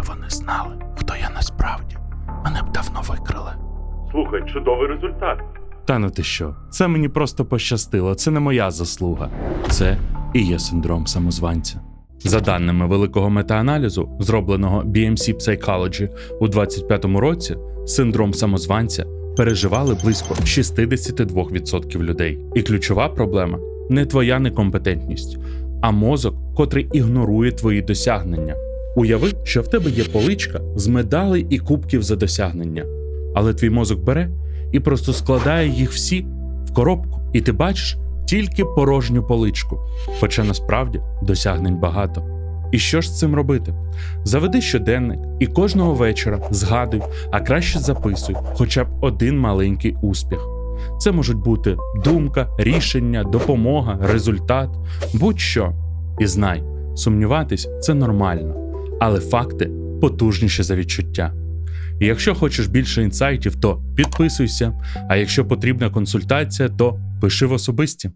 Якби вони знали, хто я насправді, мене б давно викрили. Слухай, чудовий результат. Та ну ти що? Це мені просто пощастило, це не моя заслуга. Це і є синдром самозванця. За даними великого метааналізу, зробленого BMC Psychology у 25-му році, синдром самозванця переживали близько 62% людей. І ключова проблема не твоя некомпетентність, а мозок, котрий ігнорує твої досягнення. Уяви, що в тебе є поличка з медалей і кубків за досягнення, але твій мозок бере і просто складає їх всі в коробку, і ти бачиш тільки порожню поличку, хоча насправді досягнень багато. І що ж з цим робити? Заведи щоденник і кожного вечора згадуй, а краще записуй хоча б один маленький успіх. Це можуть бути думка, рішення, допомога, результат, будь-що. І знай, сумніватись це нормально, але факти потужніші за відчуття. І якщо хочеш більше інсайтів, то підписуйся. А якщо потрібна консультація, то пиши в особисті.